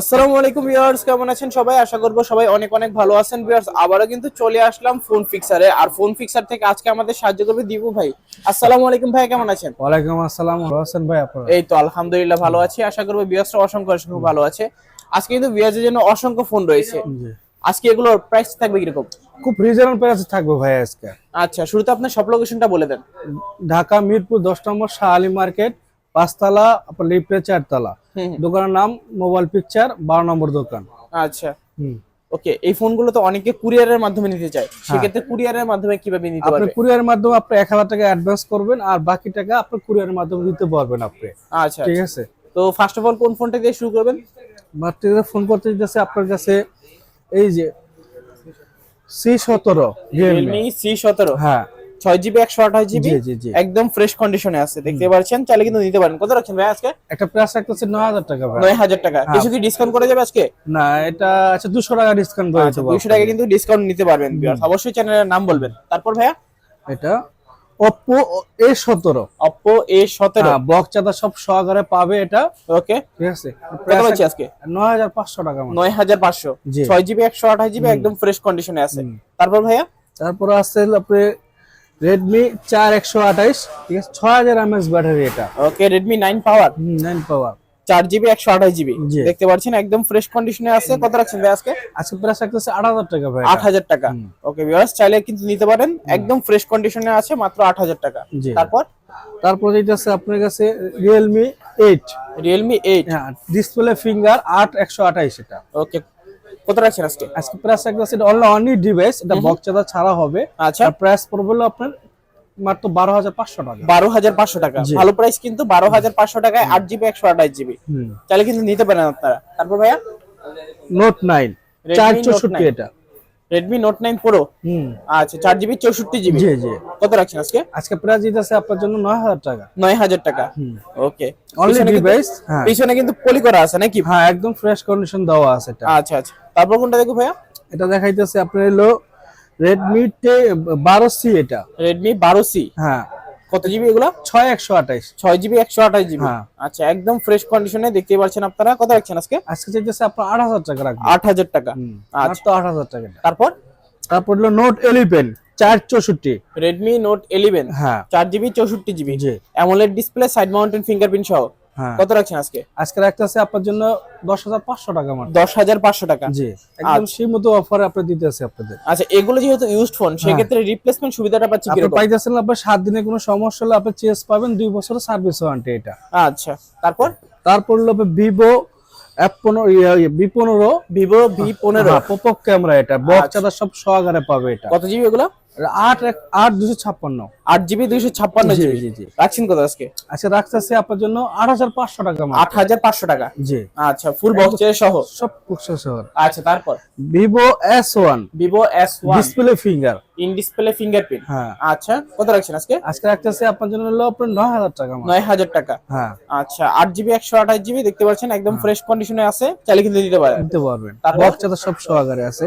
আসসালামু আলাইকুম ভিউয়ার্স কেমন আছেন সবাই? আশা করব সবাই অনেক অনেক ভালো আছেন ভিউয়ার্স। আবারও কিন্তু চলে আসলাম ফোন ফিক্সারে। আর ফোন ফিক্সার থেকে আজকে আমাদের সাহায্য করবে দীপু ভাই। আসসালামু আলাইকুম ভাই কেমন আছেন? ওয়ালাইকুম আসসালাম ভালো আছেন ভাই আপনারা? এই তো আলহামদুলিল্লাহ ভালো আছি। আশা করব ভিউয়ার্সরা অসংখ্য অসংখ্য ভালো আছে। আজকে কিন্তু ভিউয়ার্সের জন্য অসংখ্য ফোন রয়েছে। আজকে এগুলোর প্রাইস থাকবে কীরকম? খুব রিজনেবল প্রাইসে থাকব ভাই আজকে। আচ্ছা শুরুতে আপনার সব লোকেশনটা বলে দেন। ঢাকা মিরপুর দশ নম্বর শাহ আলী মার্কেট পাঁচতলা আপনার লিফটে চারতলা। দোকানের নাম মোবাইল পিকচার বারো নম্বর দোকান। আচ্ছা। ওকে এই ফোনগুলো তো অনেকে কুরিয়ারের মাধ্যমে নিতে চায়। সেক্ষেত্রে কুরিয়ারের মাধ্যমে কীভাবে নিতে আপনি পারবে? কুরিয়ারের মাধ্যমে আপনি এক হাজার টাকা অ্যাডভান্স করবেন আর বাকি টাকা আপনি কুরিয়ারের মাধ্যমে দিতে পারবেন আপনি। আচ্ছা ঠিক আছে? তো ফার্স্ট অফ অল কোন ফোনটা দিয়ে শুরু করবেন? মাত্র ফোন করতে দিতেছে আপনার কাছে এই যে সি সতেরো রিয়েলমি সি সতেরো। হ্যাঁ। ছয় জিবি একশো আঠাশ জিবি একদম ফ্রেশ কন্ডিশনে আছে। দেখতে পাচ্ছেন চাইলে কিন্তু নিতে পারেন। কত রাখছেন ভাই আজকে? একটা প্রাইস রাখতেছে নয় হাজার টাকা নয় হাজার টাকা। কিছু কি ডিসকাউন্ট করা যাবে আজকে? না এটা আচ্ছা দুশো টাকা ডিসকাউন্ট করে দেবো দুইশো টাকা কিন্তু ডিসকাউন্ট নিতে পারবেন অবশ্যই চ্যানেলের নাম বলবেন। তারপর ভাইয়া? এটা ওপো এ সতেরো। অপো এ সতেরো। বক্স চাদা সব সহকারে পাবে এটা। ওকে ঠিক আছে। আজকে? নয় হাজার পাঁচশো টাকা নয় হাজার পাঁচশো। ছয় জিবি একশো আঠাশ জিবি একদম ফ্রেশ কন্ডিশনে আছে। তারপর ভাইয়া? তারপরে আসছে আপনি রেডমি চার একশো আঠাইশ ঠিক আছে? ছয় হাজার এমএস ব্যাটারি এটা। Okay Redmi nine power nine power চার জিবি একশো আঠাশ জিবি দেখতে পাচ্ছেন একদম ফ্রেশ কন্ডিশনে আছে। কত রাখছেন ভাই আজকে? আজকে প্রাইস রাখতেছে আট হাজার টাকা ভাই আট হাজার টাকা। ওকে ভিউয়ার্স চাইলে কিন্তু নিতে পারেন। একদম ফ্রেশ কন্ডিশনে আছে মাত্র আট হাজার টাকা। তারপর? তারপর যেটা আছে আপনার কাছে রিয়েলমি এইট রিয়েলমি এইট হ্যাঁ ডিসপ্লে ফিঙ্গার আট একশো আঠাইশ এটা। ওকে কত রাখছেন আজকে? আজকে প্রাইস রাখতেছে এটা অনলি অনলি ডিভাইস এটা বক্সাদা ছাড়া হবে। আচ্ছা। প্রাইস পড়বে আপনার মাত্র বারো হাজার পাঁচশো টাকা। বারো হাজার পাঁচশো টাকা। ভালো প্রাইস কিন্তু বারো হাজার পাঁচশো টাকায় আট জিবি একশো আঠাশ জিবি চাইলে কিন্তু নিতে পারেন আপনারা। তারপর ভাইয়া? নোট নাইন চার চৌষট্টি এটা। রেডমি নোট নাইন প্রো আচ্ছা চার জিবি চৌষট্টি জিবি জি জি। কত রাখছেন আজকে? আজকে প্রাইস দিতেছে আপনার জন্য নয় হাজার টাকা। নয় হাজার টাকা। ওকে হ্যাঁ। পিছনে কিন্তু পলি করা আছে নাকি? হ্যাঁ একদম ফ্রেশ কন্ডিশন দেওয়া আছে এটা। আচ্ছা আচ্ছা। তারপর কোনটা দেখো ভাইয়া? এটা দেখাইতেছে আপনার হলো রেডমি বারো সি এটা। রেডমি বারো সি হ্যাঁ। কত জিবি এগুলা? ছয় একশো আঠাইশ। ছয় জিবি একশো আঠাশ জিবি হ্যাঁ। আচ্ছা একদম ফ্রেশ কন্ডিশনে দেখতে পাচ্ছেন আপনারা। কত রাখছেন আজকে? আজকে চাইতেছে আপনার আট হাজার টাকা রাখবেন আট হাজার টাকা। আচ্ছা। তো আট হাজার টাকা। তারপর? তারপর হলো নোট এলিভেন চার চৌষট্টি। রেডমি নোট এলিভেন হ্যাঁ। চার জিবি চৌষট্টি জিবি জি। AMOLED display side mountain fingerprint সহ। কত রাখছেন আজকে? আজকে রাখতেছে আপনার জন্য দশ হাজার পাঁচশো টাকা মাত্র। দশ হাজার পাঁচশো টাকা? জি একদম সীমিত অফারে আপনি দিতে আছে আপনাদের। আচ্ছা এগুলো যেহেতু ইউজড ফোন সেক্ষেত্রে রিপ্লেসমেন্ট সুবিধাটা পাচ্ছি আপনি পাইতেছেন আপনার সাত দিনে কোনো সমস্যা হলে আপনি চেস পাবেন দুই বছরের সার্ভিস ওয়ারেন্টি এটা। আচ্ছা তারপর? তারপর হলো ভিভো পনেরো বি পনেরো। ভিভো ভি পনেরো। পপক ক্যামেরা এটা বক্স চাদা সব সহকারে পাবে এটা। কত জিবি এগুলো? আট আট দুশো ছাপ্পান্ন। আট জিবি দুইশো ছাপ্পান্ন জি জিবি। জি জি। রাখছেন কত আজকে? আচ্ছা রাখতেছে আপনার জন্য আট হাজার পাঁচশো টাকা আট হাজার পাঁচশো টাকা? জি। আচ্ছা ফুল বক্স সহ? সব আচ্ছা তারপর? Vivo S one Vivo S one display finger in display fingerprint হ্যাঁ। আচ্ছা কত রাখছেন আজকে? আজকে রাখতেছে আপনার জন্য হলো আপনার নয় হাজার টাকা নয় হাজার টাকা। হ্যাঁ। আচ্ছা আট জিবি একশো আঠাশ জিবি দেখতে পাচ্ছেন একদম ফ্রেশ কন্ডিশনে আছে। চাইলে কিন্তু দিতে পারেন। নিতে পারবেন। চাদা সব সহকারে আছে।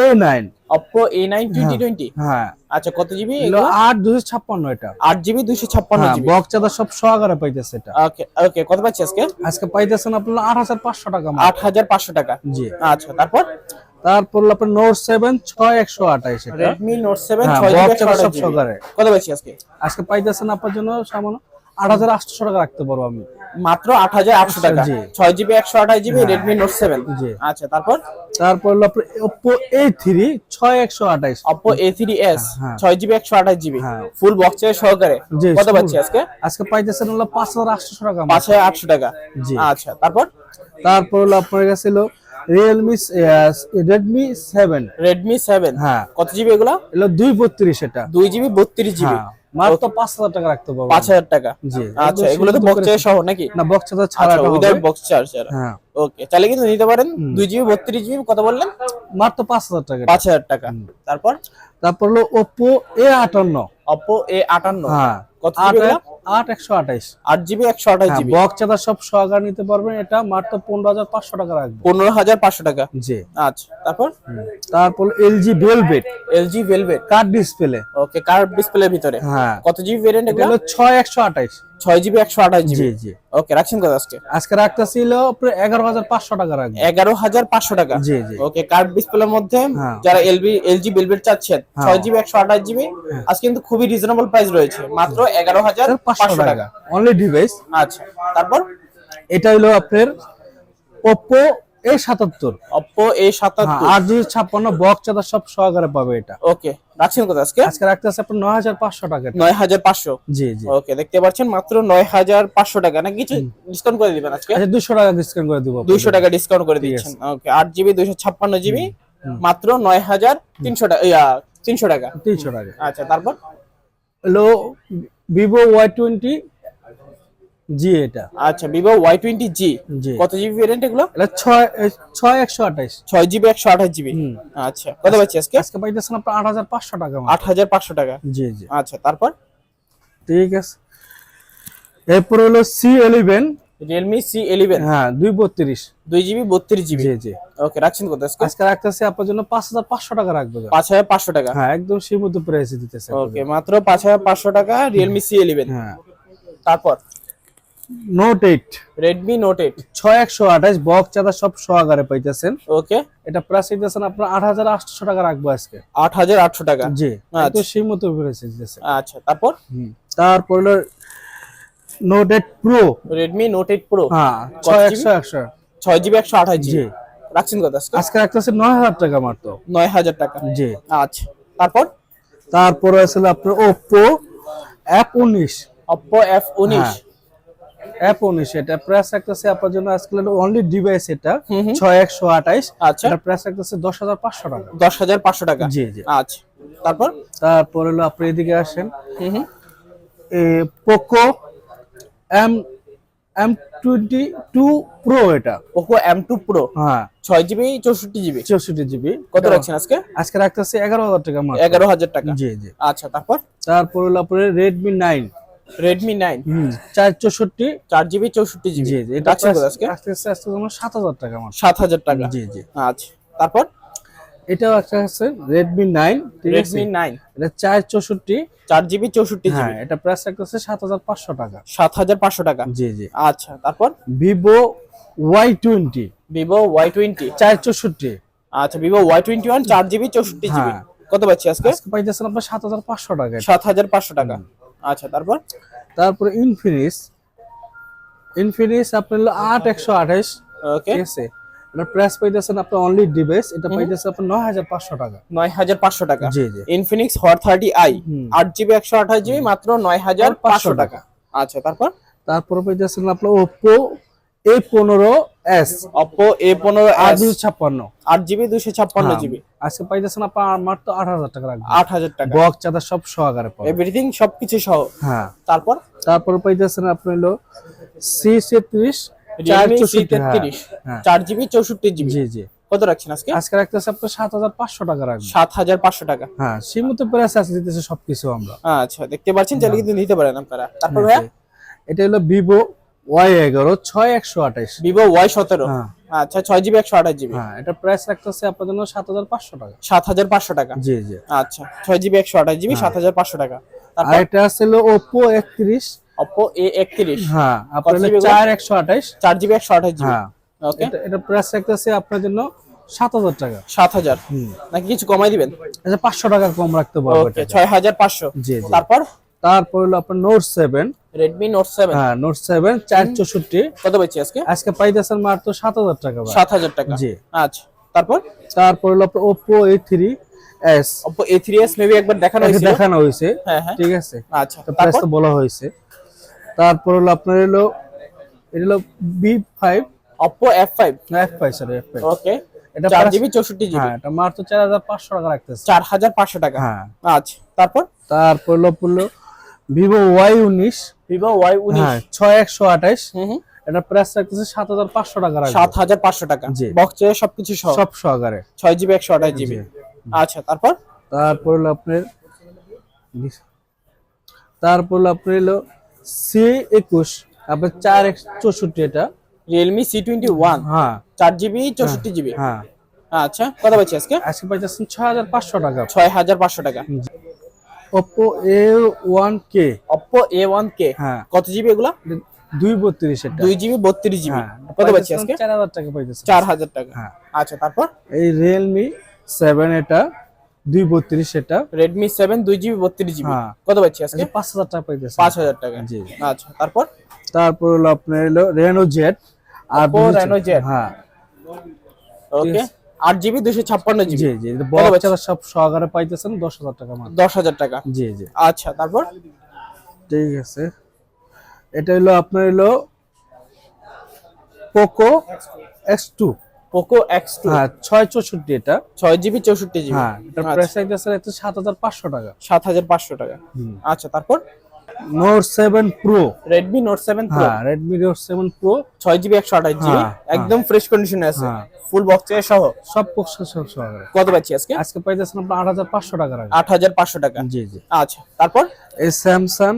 A9 Oppo A9 2020 হ্যাঁ, হ্যাঁ আচ্ছা কত জিবি এগুলো? 8 256 এটা। 8 হ্যাঁ, টাকা জি। আচ্ছা তারপর? তারপর আপনার নোট সেভেন ছয় একশো আঠাইশ রেডমি নোট সেভেন ছয় সব সহকারে। কত পাইছি আজকে? আজকে পাইতেছেন আপনার জন্য সামান্য আট হাজার আটশো টাকা রাখতে পারব আমি। মাত্র আট হাজার আটশো টাকা। জি। ছয় জিবি একশো আঠাশ জিবি রেডমি নোট সেভেন জি। আচ্ছা তারপর? তারপর হলো আপনার ওপো এ থ্রি ছয় একশো আঠাইশ অপো এ থ্রি এস হ্যাঁ। ছয় জিবি একশো আঠাশ জিবি। হ্যাঁ। ফুল বক্সের সহকারে। জি, কত। পাচ্ছি আজকে? আজকে পাইতেছেন হলো পাঁচ হাজার আটশো টাকা পাঁচ হাজার আটশো টাকা। জি। আচ্ছা তারপর? তারপর হলো আপনার কাছে হলো Realme Redmi seven Redmi seven হ্যাঁ। কত জিবি এগুলো? এগুলো দুই বত্রিশ এটা। দুই জিবি বত্রিশ জিবি। হ্যাঁ। মাত্র পাঁচ হাজার টাকা রাখতে পারব। পাঁচ হাজার টাকা? জি। আচ্ছা এগুলো তো বক্স সহ নাকি? না বক্স ছাড়া আচ্ছা উইদাউট বক্স চার্জার হ্যাঁ। ওকে তাহলে কিন্তু নিতে পারেন। দুই জিবি বত্রিশ জিবি কত বললেন? মাত্র পাঁচ হাজার টাকা। পাঁচ হাজার টাকা। তারপর? তারপর হলো ওপো এ আটান্ন। অপো এ আটান্ন। হ্যাঁ। কত আট জিবি আট একশো আঠাইশ। আট জিবি একশো জিবি চাদা সব সহকারে নিতে পারবেন এটা মাত্র পনেরো হাজার পাঁচশো টাকা রাখবে। পনেরো হাজার পাঁচশো টাকা? জি। আচ্ছা তারপর? তারপর LG Velvet LG Velvet card display. Okay কার ভিতরে। হ্যাঁ। কত জিবি ভেরিয়েন্ট এটা এগুলো? ছয় একশো আঠাইশ। ছয় জিবি একশো আঠাশ জিবি। জি ওকে রাখছেন কত আজকে? আজকে রাখতেছিল এগারো হাজার পাঁচশো টাকা রাখবে। এগারো হাজার পাঁচশো টাকা। জি জি। ওকে কার্ড ডিসপ্লের মধ্যে হ্যাঁ। যারা এলবি এলজি বেলভেট চাচ্ছেন ছয় জিবি একশো আঠাশ জিবি আজকে কিন্তু খুবই রিজনেবল প্রাইস রয়েছে মাত্র এগারো হাজার পাঁচশো টাকা। অনলি ডিভাইস আচ্ছা তারপর? এটা হলো আপনার ওপো এ সাতাত্তর। অপ্পো এ সাতাত্তর। আট জিবি ছাপ্পান্ন বক্স চাদা সব সহকারে পাবে এটা। ওকে রাখছেন কত আজকে? আজকে রাখতেছে আপনার নয় হাজার পাঁচশো টাকা। নয় হাজার পাঁচশো? জি জি। ওকে দেখতে পাচ্ছেন মাত্র নয় হাজার পাঁচশো টাকা। না কিছু ডিসকাউন্ট করে দিবেন আজকে? আচ্ছা দুশো টাকা ডিসকাউন্ট করে দিব দুইশো টাকা ডিসকাউন্ট করে দিচ্ছেন। ওকে আট জিবি দুইশো ছাপ্পান্ন জিবি মাত্র নয় হাজার তিনশো টাকা তিনশো টাকা। তিনশো টাকা। আচ্ছা তারপর? হলো ভিভো ওয়াই টোয়েন্টি জি এটা। আচ্ছা ভিভো ওয়াই টোয়েন্টি জি কত জিবি ভেরিয়েন্ট এগুলো? এটা ছয় ছয় একশো আঠাইশ। ছয় জিবি একশো আঠাশ জিবি। আচ্ছা কত পাচ্ছি আজকে? আজকে পাইতেছেন আপনার আট হাজার পাঁচশো টাকা আট হাজার পাঁচশো টাকা। জি জি। আচ্ছা তারপর? ঠিক আছে। এরপর হলো C eleven Realme C eleven হ্যাঁ দুই বত্রিশ। দুই জিবি বত্রিশ জিবি জি জি। ওকে রাখছেন কত আজকে? রাখতেছে আপনার জন্য পাঁচ হাজার পাঁচশো টাকা রাখবে। পাঁচ হাজার পাঁচশো টাকা। হ্যাঁ একদম সীমিত প্রাইসে দিতেছে। ওকে মাত্র পাঁচ হাজার পাঁচশো টাকা রিয়েলমি সি ইলেভেন হ্যাঁ। তারপর? Note eight Redmi note eight ছয় একশো আঠাশ বক্স চাঁদা সব সহকারে পাইতেছেন। ওকে এটা প্রাইস দিতেছেন আপনার আট হাজার আটশো টাকা রাখব আজকে। আট হাজার আটশো টাকা। জি আচ্ছা। একদম সীমিত প্রাইসে দিতেছে। আচ্ছা তারপর? তারপর হলো note eight pro Redmi note eight pro হ্যাঁ কত ছয় GB? একশো একশো। ছয় জিবি একশো আঠাশ জি। রাখছেন কত আজকে? আজকে রাখতেছে নয় হাজার টাকা মাত্র। নয় হাজার টাকা। জি। আচ্ছা তারপর? তারপরে আছে আপনার উনিশ। অপ্পো এফ উনিশ। অ্যাপ এটা প্রাইস রাখতেছে আপনার জন্য আজকে অনলি ডিভাইস এটা। ছয় একশো আঠাইশ আচ্ছা। প্রাইস রাখতেছে দশ হাজার পাঁচশো টাকা। দশ হাজার পাঁচশো টাকা? জি জি। আচ্ছা। তারপর? তারপর হলো আপনি এদিকে আসেন। Poco M M twenty two pro এটা। পোকো এম টু প্রো হ্যাঁ। ছয় জিবি চৌষট্টি জিবি? চৌষট্টি জিবি। কত রাখছেন আজকে? আজকে রাখতেছে এগারো হাজার টাকা এগারো হাজার টাকা। জি জি। আচ্ছা তারপর? তারপর হলো আপনার রেডমি নাইন রেডমি নাইন চার চৌষট্টি চার জিবি চৌষট্টি জিবি এটা আজকে আজকে? আজকে তোমার সাত হাজার টাকা মাত্র। সাত হাজার টাকা। জি জি। আচ্ছা। তারপর? এটাও একটা আছে রেডমি নাইন আছে? রেডমি নাইন এটা চার চৌষট্টি। চার জিবি চৌষট্টি হ্যাঁ জিবি এটা প্রাইস রাখতেছে সাত হাজার পাঁচশো টাকা। সাত হাজার পাঁচশো টাকা। জি জি। আচ্ছা তারপর? Vivo Y twenty Vivo Y twenty চার চৌষট্টি। আচ্ছা ভিভো ওয়াই টোয়েন্টি ওয়ান চার জিবি চৌষট্টি জিবি হ্যাঁ। কত পাচ্ছি আজকে? আজকে পাইতেছেন আপনার সাত হাজার পাঁচশো টাকা। সাত হাজার পাঁচশো টাকা। আচ্ছা তারপর? তারপরে ইনফিনিক্স ইনফিনিক্স আপনার হলো আট একশো আঠাইশ ওকে ঠিক আছে? এটা প্রাইস পাইতেছেন আপনার অনলি ডিভাইস এটা পাইতেছে আপনার নয় হাজার পাঁচশো টাকা। নয় হাজার পাঁচশো টাকা। জি জি। Infinix Hot thirty I. আট জিবি একশো আঠাশ জিবি মাত্র নয় হাজার পাঁচশো টাকা। আচ্ছা তারপর? তারপর পাইতেছেন আপনার ওপো এ পনেরো এস অপো এ পনেরো আট দুই ছাপ্পান্ন। আট জিবি দুশো ছাপ্পান্ন জিবি আজকে পাইতেছেন আপনার মাত্র আট হাজার টাকা রাখবেন আট হাজার টাকা। বক চাঁদা সব সহকারে পাবেন এভরিথিং সবকিছু সহ। হ্যাঁ। তারপর? তারপরে পাইতেছেন আপনি হলো সি চৌষট্টি হ্যাঁ, তেত্রিশ হ্যাঁ। চার জিবি চৌষট্টি জিবি। জি জি। কত রাখছেন আজকে? আজকে রাখতেছে আপনার সাত হাজার পাঁচশো টাকা রাখবেন সাত হাজার পাঁচশো টাকা। হ্যাঁ সীমিত প্রাইস আছে দিতেছে সবকিছু আমরা। আচ্ছা দেখতে পাচ্ছেন চাইলে কিন্তু নিতে পারেন আপনারা। তারপর ভাইয়া? এটা হলো ভিভো ওয়াই এগারো ছয় একশো আঠাইশ ভিভো ওয়াই সতেরো। হ্যাঁ। আচ্ছা ছয় জিবি একশো আঠাশ জিবি হ্যাঁ এটা প্রাইস রাখতেছে আপনার জন্য সাত হাজার পাঁচশো টাকা। সাত হাজার পাঁচশো টাকা? জি জি। আচ্ছা ছয় জিবি একশো আঠাশ জিবি সাত হাজার পাঁচশো টাকা। আর এটা আছে হলো ওপো একত্রিশ। অপো এ একত্রিশ। হ্যাঁ আপনার? চার একশো আঠাইশ চার জিবি একশো আঠাশ জিবি হ্যাঁ। ওকে এটা এটা প্রাইস রাখতেছে আপনার জন্য সাত হাজার টাকা। সাত হাজার? নাকি কিছু কমাই দিবেন? আচ্ছা পাঁচশো টাকা কম রাখতে পারব ছয় হাজার পাঁচশো। জি তারপর? তারপর হলো আপনার note seven Redmi note seven হ্যাঁ নোট সেভেন চার চৌষট্টি। কত পেয়েছি আজকে? আজকে পাইতেছেন মাত্র সাত হাজার টাকা ভাই। সাত হাজার টাকা। জি। আচ্ছা তারপর? তারপর হলো আপনার Oppo A three S Oppo A three S maybe একবার দেখানো হয়েছিল। দেখানো হয়েছে। হ্যাঁ হ্যাঁ। ঠিক আছে। আচ্ছা প্রাইস তারপর তো বলা হয়েছে। তারপর হলো আপনার হলো এটা হলো B five Oppo F five F five sorry F five okay এটা চার price- জিবি চৌষট্টি জিবি হ্যাঁ এটা মাত্র চার হাজার পাঁচশো টাকা রাখতেছে। চার হাজার পাঁচশো টাকা। হ্যাঁ। আচ্ছা তারপর? তারপর হলো ভিভো ওয়াই উনিশ। ভিভো ওয়াই উনিশ। হ্যাঁ ছয় একশো আঠাইশ এটা প্রাইস রাখতেছে সাত হাজার পাঁচশো টাকা সাত হাজার পাঁচশো টাকা। জি। বক্সে সবকিছু সব সহকারে ছয় জিবি একশো আঠাশ জিবি। আচ্ছা তারপর? তারপর হলো আপনার তারপর হলো আপনার হলো সি একুশ। আপনার চার এক চৌষট্টি এটা। রিয়েলমি সি টোয়েন্টি ওয়ান হ্যাঁ। চার জিবি চৌষট্টি জিবি। হ্যাঁ। আচ্ছা কত পাচ্ছি আজকে? আজকে পাইতেছেন ছয় হাজার পাঁচশো টাকা। ছয় হাজার পাঁচশো টাকা। Oppo A one K Oppo A one K হ্যাঁ। কত জিবি এগুলা? দুই বত্রিশ দুই জিবি বত্রিশ জিবি কত পাচ্ছি আজকে? চার হাজার টাকা পাইতেছেন চার হাজার টাকা। হ্যাঁ। আচ্ছা তারপর? এই রিয়েলমি সেভেন এটা দুই বত্রিশ এটা রেডমি সেভেন দুই জিবি বত্রিশ জিবি। কত পাচ্ছি আজকে? আজকে পাঁচ হাজার টাকা পাইতেছেন পাঁচ হাজার টাকা। জি। আচ্ছা তারপর? তারপর হলো আপনার হলো রেনো জেড আর Oppo Reno Z। হ্যাঁ। ওকে আট জিবি দুশো ছাপ্পান্ন জিবি জি জি বড় বাচ্চারা সব সহকারে পাইতেছেন দশ হাজার টাকা মাত্র। দশ হাজার টাকা। জি জি। আচ্ছা তারপর? ঠিক আছে। এটা হলো আপনার হলো Poco X two Poco X two হ্যাঁ ছয় চৌষট্টি এটা। ছয় জিবি চৌষট্টি জিবি হ্যাঁ এটা প্রাইস আছে সাত হাজার পাঁচশো টাকা। সাত হাজার পাঁচশো টাকা। আচ্ছা তারপর? Note seven pro Redmi Note 7 Pro. হ্যাঁ প্রো ছয় জিবি একশো আঠাশ জিবি হ্যাঁ, হ্যাঁ। একদম ফ্রেশ কন্ডিশনে আছে। ফুল বক্স বক্সে সহ। সব বক্স সহ। কত পাচ্ছি আজকে? আজকে পাইতেছেন আপনার 8500 টাকা 8500 টাকা। জি জি। আচ্ছা তারপর? এই Samsung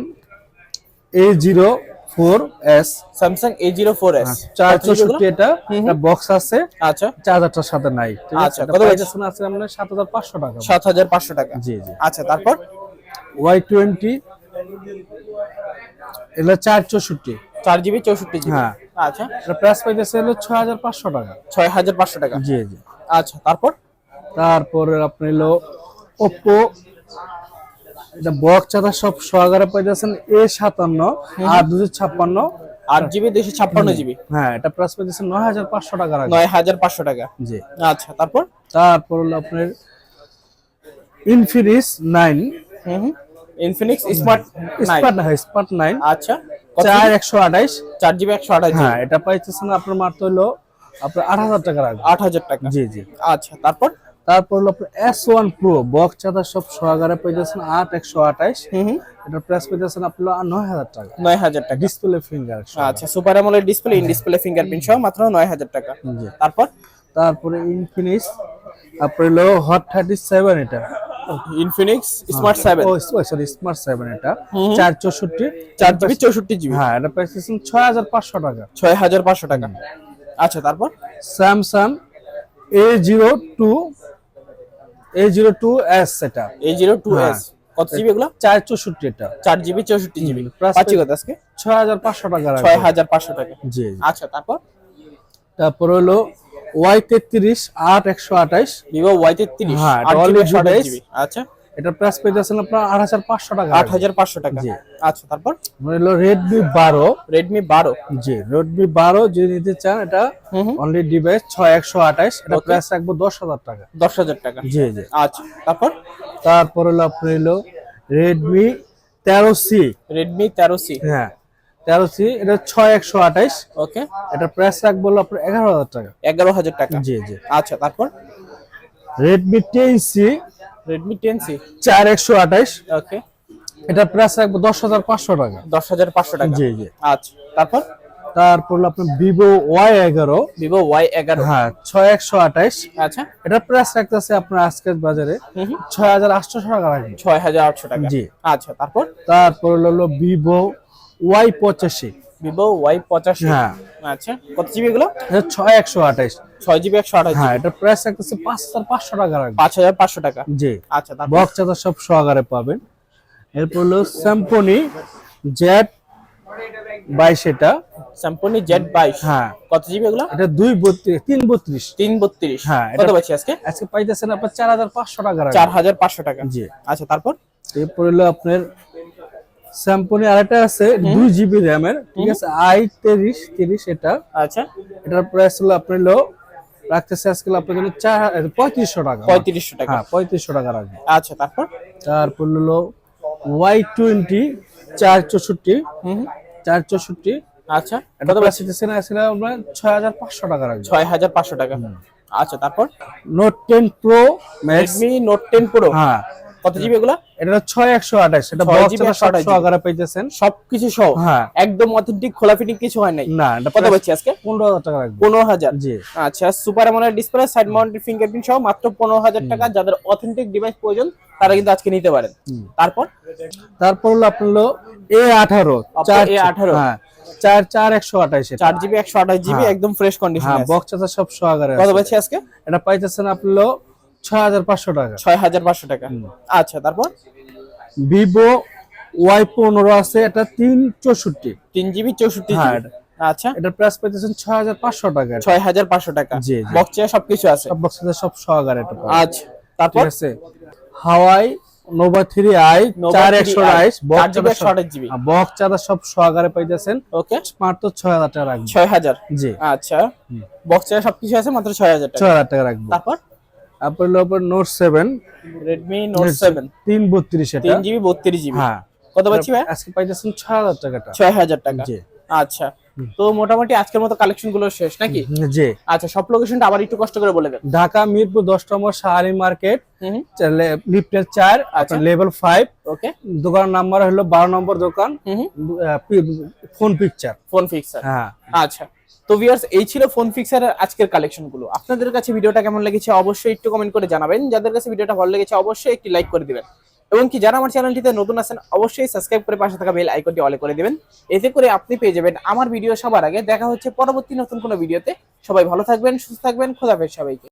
A04s Samsung A04s 464 হ্যাঁ, এটা একটা বক্স আছে। আচ্ছা। চার চার্জারটার সাথে নাই আচ্ছা কত পাইতেছেন আজকে হাজার পাঁচশো টাকা। 7500 টাকা। জি জি। আচ্ছা তারপর? Y20 এগুলো চার চৌষট্টি। চার জিবি চৌষট্টি জিবি। হ্যাঁ। আচ্ছা। প্রাইস পাইতেছে হলো ছয় হাজার পাঁচশো টাকা। ছয় হাজার পাঁচশো টাকা। জি জি। আচ্ছা তারপর? তারপর আপনি হলো ওপো এটা বক চাদা সব সহকারে পাইতেছেন এ সাতান্ন আর দুশো ছাপ্পান্ন। আট জিবি দুশো ছাপ্পান্ন জিবি। হ্যাঁ এটা প্রাইস পাইতেছেন নয় হাজার পাঁচশো টাকা নয় হাজার পাঁচশো টাকা। জি। আচ্ছা তারপর? তারপর হলো আপনার Infinix nine Infinix smart spark না স্পার্ট নাইন আচ্ছা কত চার একশো আঠাইশ চার জিবি একশো আঠাশ হ্যাঁ এটা পাইতেছেন আপনার মাত্র হলো আপনার আট হাজার টাকার আগে। আট হাজার টাকা। জি জি। আচ্ছা তারপর? তারপর হলো আপনার এস ওয়ান প্রো বক্স চাদা সব সহকারে পাইতেছেন আট একশো আঠাইশ হুম হুম। এটা প্রাইস পাইতেছেন আপনার নয় হাজার টাকা। নয় হাজার টাকা। ডিসপ্লে ফিঙ্গার আচ্ছা super AMOLED display in display fingerprint সহ মাত্র নয় হাজার টাকা। জি। তারপর? তারপরে ইনফিনিক্স তারপরে হলো হট থার্টি সেভেন এটা। ইনফিনিক্স স্মার্ট সেভেন ও সরি স্মার্ট সেভেন এটা। চার চৌষট্টি। চার জিবি চৌষট্টি জিবি হ্যাঁ এটা ছয় হাজার পাঁচশো টাকা। ছয় হাজার পাঁচশো টাকা। আচ্ছা তারপর? Samsung A zero two A zero two S এটা। এই জিরো টু হ্যাঁ। এস কত জিবি এগুলো? চার চৌষট্টি এটা। চার জিবি চৌষট্টি জিবি plus পাচ্ছি কত আজকে? ছয় হাজার পাঁচশো টাকা ছয় হাজার পাঁচশো টাকা। জি। আচ্ছা তারপর? তারপর হলো ওয়াই তেত্রিশ আট একশো আঠাইশ ভিভো ওয়াই তেত্রিশ হ্যাঁ। আচ্ছা। এটা প্রাইস পেয়েছেন আপনার আট হাজার পাঁচশো টাকা আট হাজার পাঁচশো টাকা। জি। আচ্ছা তারপর? হলো রেডমি বারো। রেডমি বারো। জি রেডমি বারো যদি নিতে চান এটা অনলি ডিভাইস ছয় একশো আঠাইশ এটা. প্রাইস রাখব দশ হাজার টাকা। দশ হাজার টাকা। জি জি। আচ্ছা তারপর? তারপর হলো আপনার হলো রেডমি তেরো সি রেডমি তেরো সি হ্যাঁ। তেরো সি এটা ছয় একশো আঠাইশ। ওকে। এটা প্রাইস রাখব আপনার এগারো হাজার টাকা। এগারো হাজার টাকা। জি জি। আচ্ছা তারপর? Redmi ten C. Redmi ten C. চার একশো আঠাইশ। ওকে। এটা প্রাইস রাখব দশ হাজার পাঁচশো টাকা। দশ হাজার পাঁচশো টাকা। জি জি। আচ্ছা তারপর? তারপর হলো আপনার ভিভো ওয়াই এগারো। ভিভো ওয়াই এগারো। হ্যাঁ ছয় একশো আঠাইশ। আচ্ছা। এটা প্রাইস রাখতেছে আপনার আজকের বাজারে ছয় হাজার আটশো টাকা রাখবে। ছয় হাজার আটশো টাকা। জি। আচ্ছা তারপর? তারপর হলো ভিভো ওয়াই পঁচাশি। ভিভো ওয়াই পঁচাশি হ্যাঁ। আচ্ছা কত জিবি এগুলো? ছয় একশো আঠাইশ। ছয় জিবি একশো আঠাশ হ্যাঁ এটা প্রাইস রাখতেছে পাঁচ হাজার পাঁচশো টাকা পাঁচ হাজার পাঁচশো টাকা। জি। আচ্ছা তারপর? বক্স চাদা সব সহকারে পাবেন। এরপর হলো স্যাম্পনি জেড বাইশ এটা। স্যাম্পনি জেড বাইশ। হ্যাঁ। কত জিবি এগুলো? এটা দুই বত্রিশ তিন বত্রিশ। তিন বত্রিশ। হ্যাঁ, কত পাচ্ছি আজকে? আজকে পাইতেছেন আপনার চার হাজার পাঁচশো টাকা চার হাজার পাঁচশো টাকা। জি। আচ্ছা তারপর? এরপর হলো আপনার স্যাম্পনি আরেকটা আছে দুই জিবি র্যামের ঠিক আছে? আই তিরিশ তিরিশ এটা। আচ্ছা। এটার প্রাইস হলো আপনার হলো রাখতেছে আজকে আপনার জন্য চার পঁয়ত্রিশশো টাকা। পঁয়ত্রিশশো টাকা। হ্যাঁ পঁয়ত্রিশশো টাকা রাখবে। আচ্ছা তারপর? তারপর হলো ওয়াই টোয়েন্টি চার চৌষট্টি। হুম। হুম, চার চৌষট্টি। আচ্ছা। এটা প্রাইস দিতেছে না আসলে হাজার পাঁচশো টাকা রাখবে। ছয় হাজার পাঁচশো টাকা। আচ্ছা তারপর? Note ten pro max Redmi note ten pro হ্যাঁ। কত জিবি এগুলা? এটা হলো ছয় একশো আঠাশ এটা বক্স সব 128 পাইতেছেন। সবকিছু সহ? হ্যাঁ। একদম অথেন্টিক খোলা ফিটিং কিছু হয় নাই? না এটা কত পাচ্ছি আজকে? পনেরো হাজার টাকা রাখব পনেরো হাজার? জি। আচ্ছা super AMOLED display side mounted fingerprint সহ মাত্র পনেরো হাজার টাকা। যাদের অথেন্টিক ডিভাইস প্রয়োজন তারা কিন্তু আজকে নিতে পারেন। তারপর? তারপর হলো আপনার হলো এ আঠারো Oppo চার A18 হ্যাঁ চার চার একশো আঠাশ চার জিবি একশো আঠাশ জিবি হ্যাঁ। একদম ফ্রেশ কন্ডিশন বক্স সব সহকারে কত। পাচ্ছি আজকে? এটা পাইতেছেন আপনার ছয় হাজার পাঁচশো টাকা। ছয় হাজার পাঁচশো টাকা। আচ্ছা তারপর? ভিভো ওয়াই পনেরো আছে এটা তিন চৌষট্টি। তিন জিবি চৌষট্টি হ্যাঁ, আচ্ছা। এটার প্রাইস পাইতেছেন ছয় হাজার পাঁচশো টাকা। এটা। ছয় হাজার পাঁচশো টাকা। জি। বক্সে সবকিছু আছে? সব বক্স চার্জার সব সহকারে এটা আচ্ছা তারপর? আছে। হাওয়াই নোভা থ্রি আই 3i, একশো আঠাইশ চার জিবি একশো আঠাশ বক্স চার্জার সব সহকারে পাইতেছেন। ওকে। মাত্র ছয় হাজার টাকা রাখব। ছয় হাজার। জি। আচ্ছা। বক্সে সবকিছু আছে মাত্র ছয় হাজার টাকা। ছয় হাজার টাকা রাখব। তারপর? তারপর হলো note seven Redmi note seven তিন বত্রিশ এটা। তিন জিবি বত্রিশ জিবি হ্যাঁ। কত পাচ্ছি ভাই? আজকে পাইতেছেন ছয় হাজার টাকাটা। ছয় হাজার টাকা। জি। আচ্ছা। তো মোটামুটি আজকের মতো কালেকশনগুলো শেষ নাকি? জি। আচ্ছা সব লোকেশনটা আবার একটু কষ্ট করে বলে দেন। ঢাকা মিরপুর দশ নম্বর শাহারি মার্কেট লিফটের চার আচ্ছা। Level five okay. দোকান নাম্বার হলো বারো নম্বর দোকান ফোন পিকচার ফোন ফিক্সার হ্যাঁ। আচ্ছা। তো ভিউয়ার্স এই ছিল ফোন ফিক্সারের আজকের কালেকশনগুলো। আপনাদের কাছে ভিডিওটা কেমন লেগেছে অবশ্যই একটু কমেন্ট করে জানাবেন। যাদের কাছে ভিডিওটা ভালো লেগেছে অবশ্যই একটি লাইক করে দিবেন। এবং কি যারা আমার চ্যানেলটিতে নতুন আছেন, অবশ্যই সাবস্ক্রাইব করে পাশে থাকা বেল আইকনটি অলে করে দিবেন। এতে করে আপনি পেয়ে যাবেন আমার ভিডিও সবার আগে। দেখা হচ্ছে পরবর্তী নতুন কোনো ভিডিওতে সবাই ভালো থাকবেন, সুস্থ থাকবেন খোদাফেজ সবাইকে।